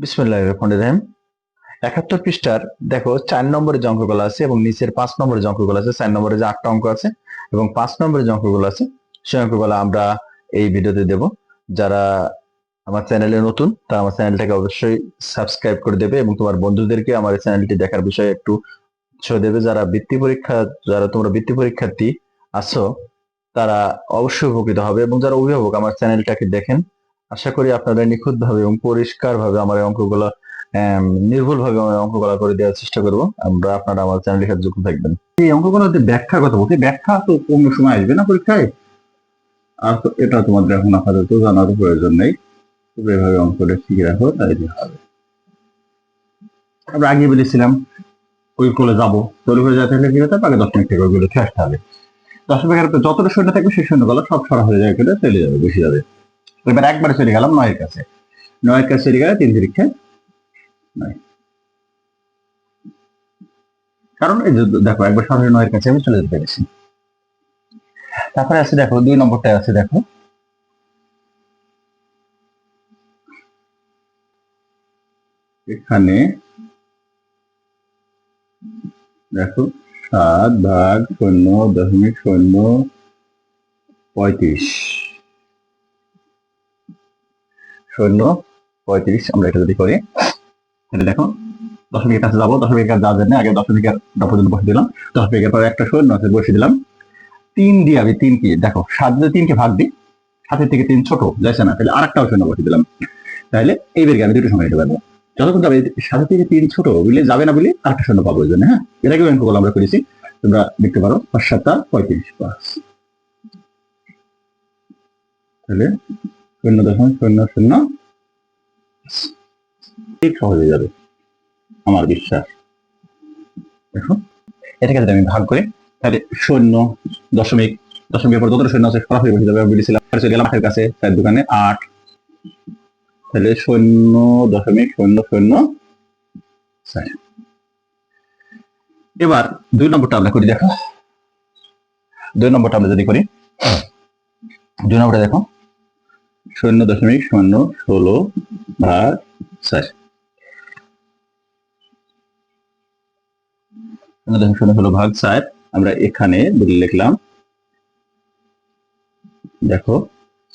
বিসমুল্লাহ রহমান রহিম। একাত্তর পৃষ্ঠার, দেখো, চার নম্বরে যে অঙ্কগুলো আছে এবং নিচের পাঁচ নম্বরে যে আছে, চার নম্বরে যে আটটা অঙ্ক আছে এবং পাঁচ নম্বরে যে আছে, সেই অঙ্কগুলো আমরা এই ভিডিওতে দেব। যারা আমার চ্যানেলে নতুন, তারা আমার চ্যানেলটাকে অবশ্যই সাবস্ক্রাইব করে দেবে এবং তোমার বন্ধুদেরকে আমার চ্যানেলটি দেখার বিষয়ে একটু উৎসাহ দেবে। যারা বৃত্তি পরীক্ষা, যারা তোমরা বৃত্তি পরীক্ষার্থী আছো, তারা অবশ্যই উপকৃত হবে এবং যারা অভিভাবক, আমার চ্যানেলটাকে দেখেন আশা করি আপনারা নিখুঁত ভাবে এবং পরিষ্কার ভাবে আমার অঙ্কগুলো নির্ভুল ভাবে আমার অঙ্কগুলো করে দেওয়ার চেষ্টা করব। আমরা আপনারা আমার চ্যানেলের সাথে যুক্ত থাকবেন। এই অঙ্কগুলোতে ব্যাখ্যার কথা বলছি। ব্যাখ্যা তো কোনো সময় আসবে না পরীক্ষায়। আর তো এটা তোমাদের এখন আপাতত জানার প্রয়োজন নেই। তবে এভাবে অঙ্কটা শিখে রাখো তাইলে হবে। আমরা আগে বলেছিলাম, ওই কোলে যাব। তোর করে যেতে হলে কি হতে? আগে দশ মিনিট থেকে ওইগুলো খেয়ে আসতে হবে দশ মিনিট যতটা শূন্য থাকবে, সেই শূন্যগুলো সব সরা হয়ে যাবে চলে যাবে, বেশি যাবে। এবার একবারে চলে গেলাম নয়ের কাছে। নয়ের কাছে চলে গেলে তিন পরীক্ষা নয়। কারণ এই দেখো, একবার সরাসরি নয়ের কাছে আমি চলে যেতে পেরেছি। তারপরে আছে দেখো, দুই নম্বরটা আছে দেখো। এখানে দেখো, সাত ভাগ শূন্য দশমিক শূন্য পঁয়ত্রিশ। শূন্য, পঁয়ত্রিশ, আমরা এটা যদি করি, তাহলে দেখো, দশমিকের কাছে যাব, দশমিকের কাছে যাওয়ার জন্য আগে দশমিকের পর্যন্ত বসে দিলাম, দশমিকের পরে একটা শূন্য আছে বসে দিলাম। তিন দিয়ে আমি তিন কি, দেখো, সাত দিয়ে তিনকে ভাগ দিই, সাতের থেকে তিন ছোট যাচ্ছে না, তাহলে আর একটাও শূন্য বসে দিলাম। তাহলে এই বের আমি দুটো সময় এটা পারব। যতক্ষণ যাবে, সাতের থেকে তিন ছোট, বুঝলে যাবে না বলে আরেকটা শূন্য পাবো ওই জন্য হ্যাঁ? আগে অঙ্কগুলো আমরা করেছি, তোমরা দেখতে পারো, পাঁচ সাতটা পঁয়ত্রিশ, পাঁচ। তাহলে শূন্য দশমিক শূন্য শূন্য ঠিক সহজ হয়ে যাবে আমার বিশ্বাস। দেখো এটাকে যদি আমি ভাগ করি, তাহলে শূন্য দশমিক, দশমিকের পর যতটা শূন্য আছে সরাসরি বসে যাবে। আর চলে গেলাম আটের কাছে, তার দোকানে আট। তাহলে শূন্য দশমিক শূন্য শূন্য এবার দুই নম্বরটা আমরা করি, দেখো। দুই নম্বরটা আমরা যদি করি, দুই নম্বরটা দেখো। শূন্য দশমিক শূন্য ষোলো ভাগ চার। শূন্য দশমিক শূন্য ষোলো ভাগ চার, আমরা এখানে বলে লিখলাম। দেখো,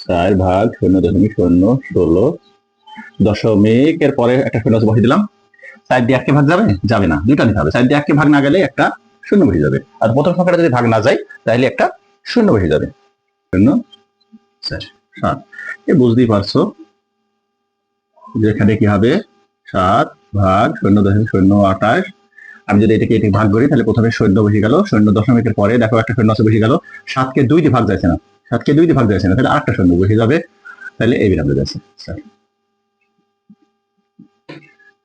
চার ভাগ শূন্য দশমিক শূন্য ষোলো দশমিক এর পরে একটা শূন্য বসে দিলাম। চার দিয়ে এককে ভাগ যাবে? যাবে না, দুইটা নিতে হবে। চার দিয়ে এককে ভাগ না গেলে একটা শূন্য বসে যাবে। আর প্রথম সংখ্যাটা যদি ভাগ না যায়, তাহলে একটা শূন্য বসে যাবে। শূন্য চার। সাত। এ বুঝতেই পারছ যে এখানে কি হবে? সাত ভাগ শূন্য দশমিক শূন্য আঠাশ। আমি যদি এটাকে এটি ভাগ করি, তাহলে প্রথমে শূন্য বসে গেল। শূন্য দশমিকের পরে দেখো একটা শূন্য আছে বসে গেল। সাতকে দুই দিয়ে ভাগ যাচ্ছে না। সাতকে দুই দিয়ে ভাগ যাচ্ছে না। তাহলে আরেকটা শূন্য বসে যাবে। তাহলে এই বিরাম যাচ্ছে।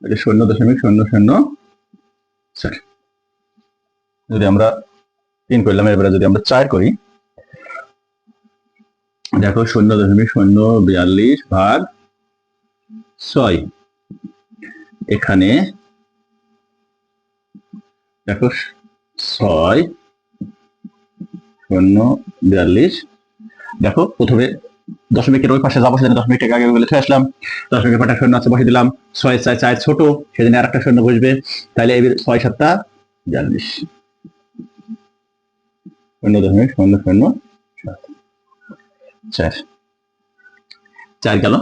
তাহলে শূন্য দশমিক শূন্য শূন্য। স্যার যদি আমরা তিন করলাম, এবারে যদি আমরা চার করি দেখো শূন্য দশমিক শূন্য বিয়াল্লিশ ভাগ ছয়। এখানে দেখো ছয় শূন্য বিয়াল্লিশ। দেখো প্রথমে দশমিকের ওই পাশে যাব, সেদিন দশমিক টাকা আগে বলে আসলাম। দশমিকের পাটা শূন্য আছে বসে দিলাম। ছয় চার চার ছোট, সেদিন আর একটা শূন্য বসবে। তাহলে এই ছয় সাতটা বিয়াল্লিশ। শূন্য দশমিক শূন্য শূন্য সাত। চার। চার গেল।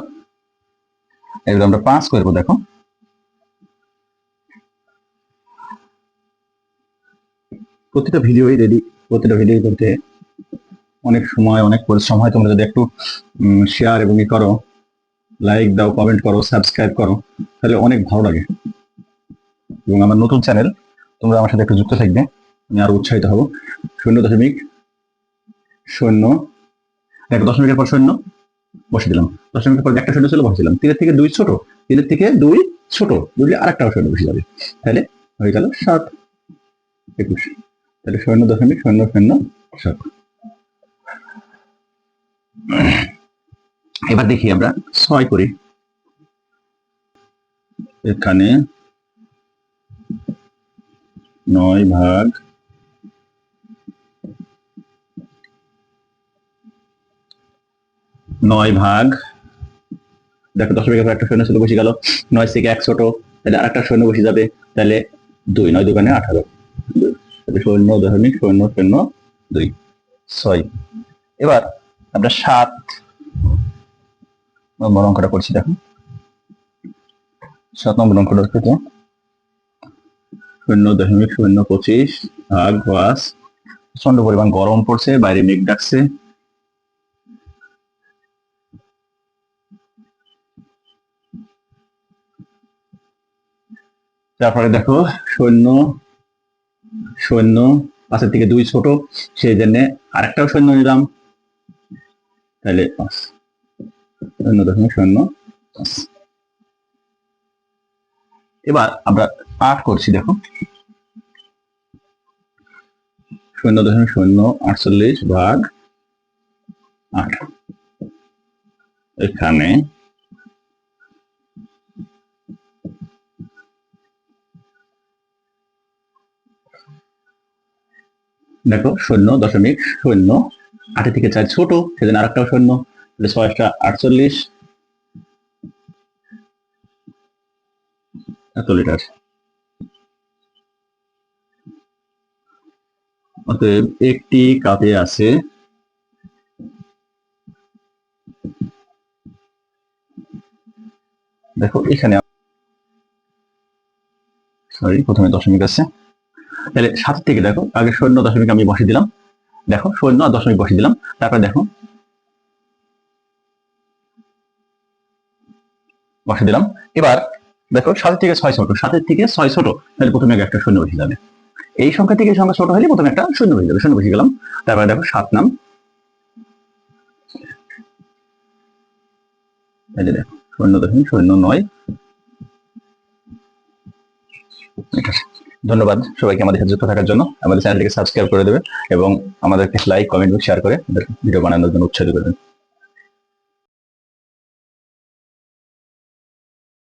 এবার আমরা পাঁচ করব দেখো। প্রতিটা ভিডিওই রেডি প্রতিটা ভিডিও করতে অনেক সময় অনেক পরিশ্রম হয়। তোমরা যদি একটু শেয়ার এবং ই করো লাইক দাও কমেন্ট করো সাবস্ক্রাইব করো তাহলে অনেক ভালো লাগে। এবং আমার নতুন চ্যানেল তোমরা আমার সাথে একটু যুক্ত থাকবে আমি আরও উৎসাহিত হব। শূন্য দশমিক শূন্য দেখো দশমিকের পর শূন্য, বসে দিলাম। দশমিকের পর একটা শূন্য ছিল, বসে দিলাম। তিনের থেকে দুই ছোট, তিনের থেকে দুই ছোট, বুঝলে? আরেকটাও শূন্য বসে যাবে। তাহলে হয়ে গেল সাত, একুশ। তাহলে শূন্য দশমিক, শূন্য শূন্য, সাত। এবার দেখি আমরা ছয় করি। এখানে নয় ভাগ নয় ভাগ। দেখো দশমিকের পর একটা ছিল বসে গেল। নয় থেকে এক ছোট, তাহলে আর একটা শূন্য বসে যাবে, তাহলে দুই, নয় দোকানে আঠারো। শূন্য দশমিক শূন্য শূন্য দুই। ছয়। এবার আমরা সাত। নম্বর অঙ্কটা করছি, দেখো। সাত নম্বর অঙ্কটা করতে শূন্য দশমিক শূন্য পঁচিশ ভাগ পাঁচ প্রচণ্ড পরিমাণ গরম পড়ছে, বাইরে মেঘ ডাকছে। তারপরে দেখো, শূন্য শূন্য পাঁচের থেকে দুই ছোট, সেই জন্য আরেকটাও শূন্য নিলাম। তাহলে শূন্য দশমিক পাঁচ। এবার আমরা আট করছি, দেখো। শূন্য দশমিক শূন্য, আটচল্লিশ ভাগ আট। এখানে দেখো, শূন্য দশমিক শূন্য। আটের থেকে চার ছোট সেদিন আরেকটাও শূন্য। ছয়টা আটচল্লিশ। এত লিটার অতএব একটি কাপে আছে দেখো, এখানে সরি প্রথমে দশমিক আছে। তাহলে সাত থেকে দেখো, আগে শূন্য দশমিক আমি বসে দিলাম। দেখো, শূন্য আর দশমিক বসে দিলাম। তারপর দেখো বসে দিলাম। এবার দেখো, সাতের থেকে ছয় ছোট, সাতের থেকে ছয় ছোট, তাহলে প্রথমে একটা শূন্য বসে যাবে। এই সংখ্যা থেকে সংখ্যা ছোট হলে প্রথমে একটা শূন্য বসে যাবে, শূন্য বসে গেলাম। তারপরে দেখো, সাত নাম। দেখো, শূন্য দশমিক শূন্য নয়। ঠিক আছে ধন্যবাদ সবাইকে আমাদের সাথে যুক্ত থাকার জন্য। আমাদের চ্যানেলটিকে সাবস্ক্রাইব করে দেবে এবং আমাদেরকে লাইক কমেন্ট শেয়ার করে ভিডিও বানানোর জন্য উৎসাহিত করবেন